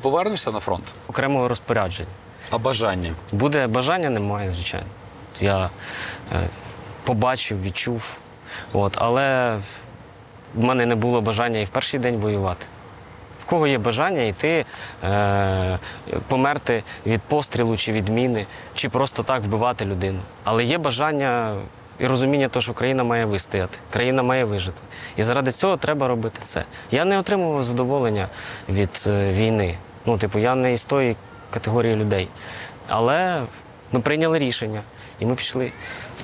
повернешся на фронт? Окремого розпорядження. А бажання? Буде бажання, немає, звичайно. Я е, побачив, відчув. От, але в мене не було бажання і в перший день воювати. В кого є бажання йти, е, померти від пострілу чи від міни, чи просто так вбивати людину. Але є бажання і розуміння того, що країна має вистояти, країна має вижити. І заради цього треба робити це. Я не отримував задоволення від е, війни. Ну, типу, я не із тої категорії людей. Але ми прийняли рішення і ми пішли.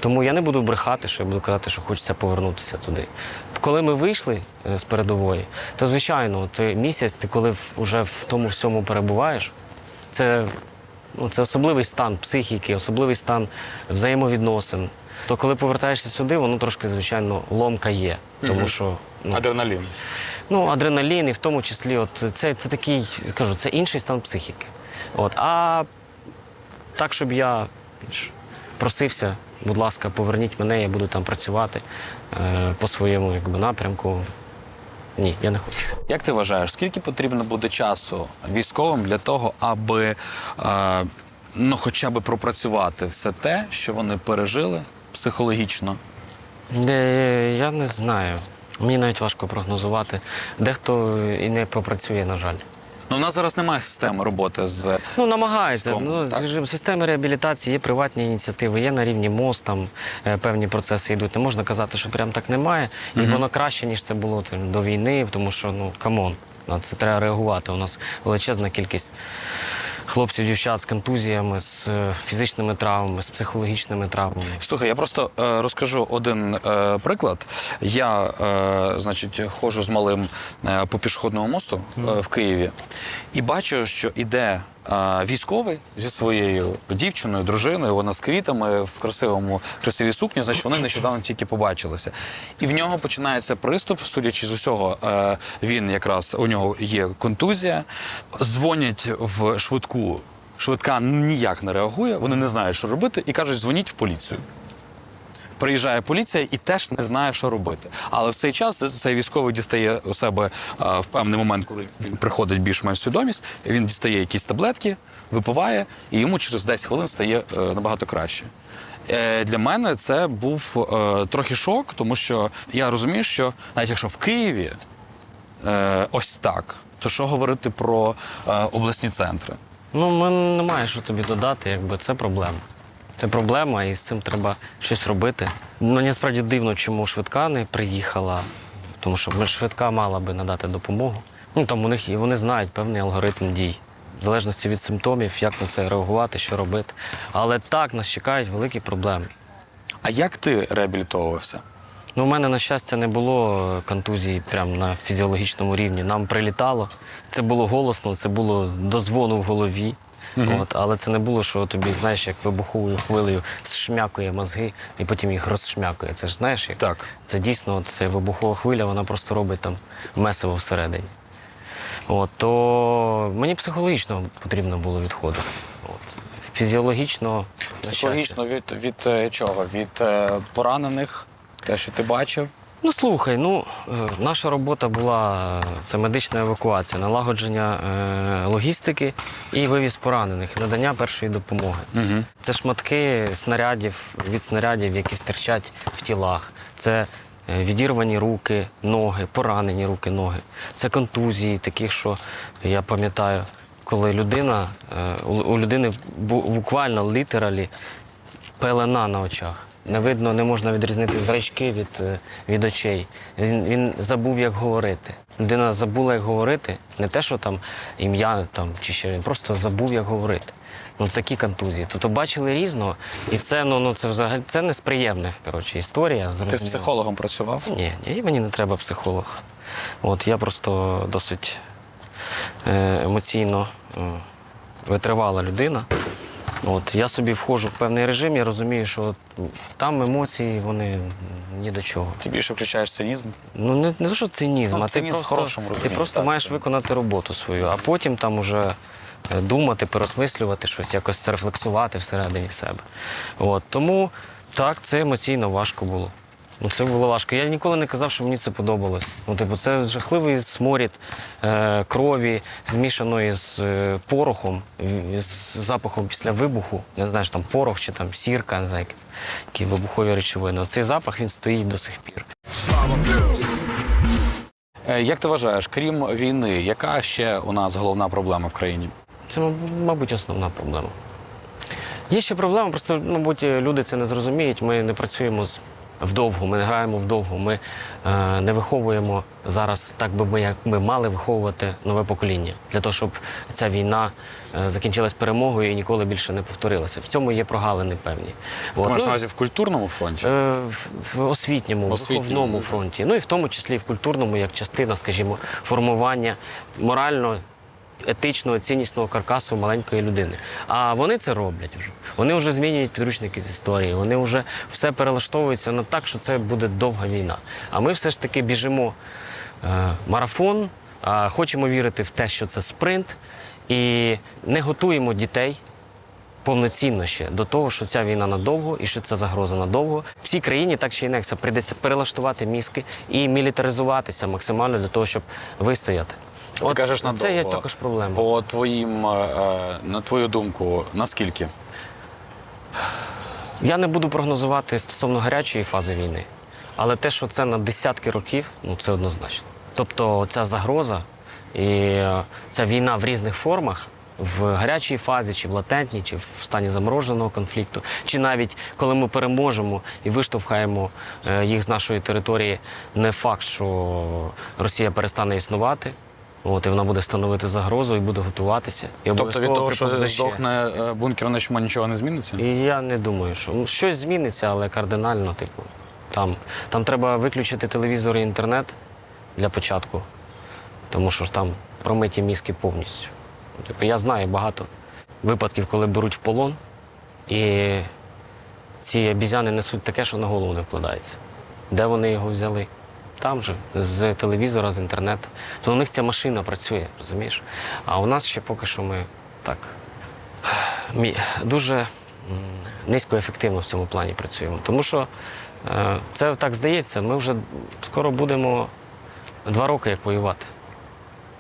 Тому я не буду брехати, що я буду казати, що хочеться повернутися туди. Коли ми вийшли е, з передової, то звичайно, ти місяць, ти коли вже в тому всьому перебуваєш, це, ну, це особливий стан психіки, особливий стан взаємовідносин. То коли повертаєшся сюди, воно трошки, звичайно, ломка є. Тому що ну, Адреналін. Ну, адреналін, і в тому числі, от це, це такий, кажу, це інший стан психіки. От, а так, щоб я ж просився, будь ласка, поверніть мене, я буду там працювати е, по своєму якби, напрямку. Ні, я не хочу. Як ти вважаєш, скільки потрібно буде часу військовим для того, аби е, ну, хоча б пропрацювати все те, що вони пережили психологічно? Я не знаю. Мені навіть важко прогнозувати. Дехто і не попрацює, на жаль. Ну, у нас зараз немає системи роботи з Ну. Військовим, Ну, скажімо, системи реабілітації є приватні ініціативи, є на рівні МОЗ, там е, певні процеси йдуть. Не можна казати, що прям так немає. І воно краще, ніж це було там, до війни, тому що ну камон, на це треба реагувати. У нас величезна кількість хлопців, дівчат з контузіями, з е, фізичними травмами, з психологічними травмами. Слухай, я просто е, розкажу один е, приклад. Я, е, значить, ходжу з малим е, по пішохідному мосту е, в Києві і бачу, що іде військовий зі своєю дівчиною, дружиною. Вона з квітами в красивому красивій сукні. Значить, вони нещодавно тільки побачилися. І в нього починається приступ. Судячи з усього, е, він якраз у нього є контузія. Дзвонять в швидку. Швидка ніяк не реагує, вони не знають, що робити, і кажуть, дзвоніть в поліцію. Приїжджає поліція і теж не знає, що робити. Але в цей час цей військовий дістає у себе а, в певний момент, коли він приходить більш-менш свідомість, він дістає якісь таблетки, випиває, і йому через 10 хвилин стає е, набагато краще. Е, Для мене це був е, трохи шок, тому що я розумію, що навіть якщо в Києві е, ось так, то що говорити про е, обласні центри? Ну, мене немає що тобі додати, якби це проблема. Це проблема, і з цим треба щось робити. Мені справді дивно, чому швидка не приїхала, тому що швидка мала би надати допомогу. Ну там у них і вони знають певний алгоритм дій, в залежності від симптомів, як на це реагувати, що робити. Але так нас чекають великі проблеми. А як ти реабілітовувався? Ну, у мене, на щастя, не було контузії прямо на фізіологічному рівні. Нам прилітало. Це було голосно, це було до дзвону в голові. От, але це не було, що тобі, знаєш, як вибуховою хвилею зшмякує мозги і потім їх розшмякує. Це ж знаєш, як Так. це дійсно от, вибухова хвиля, вона просто робить там месиво всередині. От, то мені психологічно потрібно було відходити. От. Фізіологічно, на щастя. Психологічно від, від е, чого? Від е, поранених, те, що ти бачив. Ну слухай, ну е, наша робота була е, це медична евакуація, налагодження е, логістики і вивіз поранених, надання першої допомоги. Угу. Це шматки снарядів від снарядів, які стирчать в тілах. Це е, відірвані руки, ноги, поранені руки, ноги. Це контузії, таких, що я пам'ятаю, коли людина е, у у людини буквально літералі пелена на очах. Не видно, не можна відрізнити зрачки від, е, від очей. Він, він забув, як говорити. Людина забула, як говорити, не те, що там ім'я там, чи ще він просто забув, як говорити. Ну, такі контузії. Тобто бачили різного, і це ну, ну це взагалі це не з приємних коротше, історія. Ти з психологом працював? Ні, ні, мені не треба психолог. От я просто досить е, емоційно е, витривала людина. От я собі входжу в певний режим, я розумію, що там емоції вони ні до чого. Ти більше включаєш цинізм? Ну не, не то, що цинізм, Ну, а цинізм ти просто, хорошому ти просто так, маєш це- виконати роботу свою, а потім там уже е, думати, переосмислювати щось, якось рефлексувати всередині себе. От, тому так, це емоційно важко було. Ну, це було важко. Я ніколи не казав, що мені це подобалось. Ну, типу, це жахливий сморід е, крові, змішаної з е, порохом, з запахом після вибуху. Не знаю, там порох чи там сірка, не знаю, які, вибухові речовини. Цей запах він стоїть до сих пір. Е, Як ти вважаєш, крім війни, яка ще у нас головна проблема в країні? Це, мабуть, основна проблема. Є ще проблема, просто, мабуть, люди це не зрозуміють. Ми не працюємо з вдовгу, ми не граємо вдовгу. Ми е, не виховуємо зараз так, би ми як ми мали виховувати нове покоління для того, щоб ця війна е, закінчилась перемогою і ніколи більше не повторилася. В цьому є прогалини певні. От, маєш ну, на увазі в культурному фронті? Е, В, в освітньому, Освітньому, виховному фронті. Ну і в тому числі і в культурному, як частина, скажімо, формування морально. Етичного, ціннісного каркасу маленької людини. А вони це роблять вже. Вони вже змінюють підручники з історії, вони вже все перелаштовуються на так, що це буде довга війна. А ми все ж таки біжимо е, марафон, а хочемо вірити в те, що це спринт, і не готуємо дітей повноцінно ще до того, що ця війна надовго і що це загроза надовго. Всій країні так чи інакше прийдеться перелаштувати мізки і мілітаризуватися максимально для того, щоб вистояти. Ти кажеш надовго. це є також проблема. По твоїм, е, е, на твою думку, наскільки? Я не буду прогнозувати стосовно гарячої фази війни, але те, що це на десятки років, ну це однозначно. Тобто ця загроза і е, ця війна в різних формах. В гарячій фазі, чи в латентній, чи в стані замороженого конфлікту, чи навіть коли ми переможемо і виштовхаємо їх з нашої території, не факт, що Росія перестане існувати, от і вона буде становити загрозу і буде готуватися. І Тобто від того, що здохне е, бункер на чому нічого не зміниться? І я не думаю, що ну, щось зміниться, але кардинально, типу, там, там треба виключити телевізор і інтернет для початку, тому що ж там промиті мізки повністю. Типу, я знаю багато випадків, коли беруть в полон, і ці обізяни несуть таке, що на голову не вкладається. Де вони його взяли? Там же, з телевізора, з інтернету. То у них ця машина працює, розумієш? А у нас ще поки що ми так дуже низькоефективно в цьому плані працюємо. Тому що е, це так здається, ми вже скоро будемо два роки як воювати.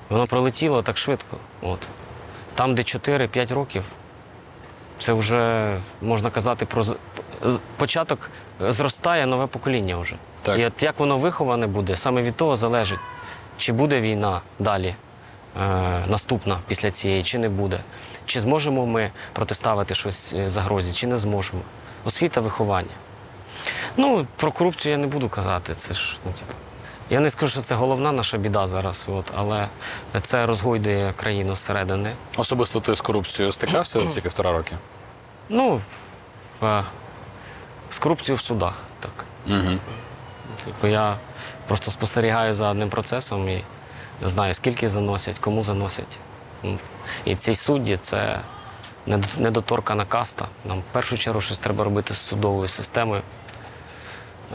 Воно пролетіло так швидко. От. Там, де 4-5 років, це вже можна казати про початок зростає нове покоління вже. Так. І от як воно виховане буде, саме від того залежить, чи буде війна далі е, наступна після цієї, чи не буде. Чи зможемо ми протиставити щось е, загрозі, чи не зможемо. Освіта виховання. Ну, про корупцію я не буду казати. Це ж, ну, типу, я не скажу, що це головна наша біда зараз, от, але це розгойдує країну зсередини. Особисто ти з корупцією стикався ці півтора роки? Ну, е, з корупцією в судах, так. Угу. Типу, я просто спостерігаю за одним процесом і знаю, скільки заносять, кому заносять. Ну, І ці судді це недоторкана каста. Нам в першу чергу щось треба робити з судовою системою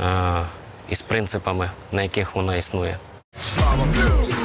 е, і з принципами, на яких вона існує. Слава Blues.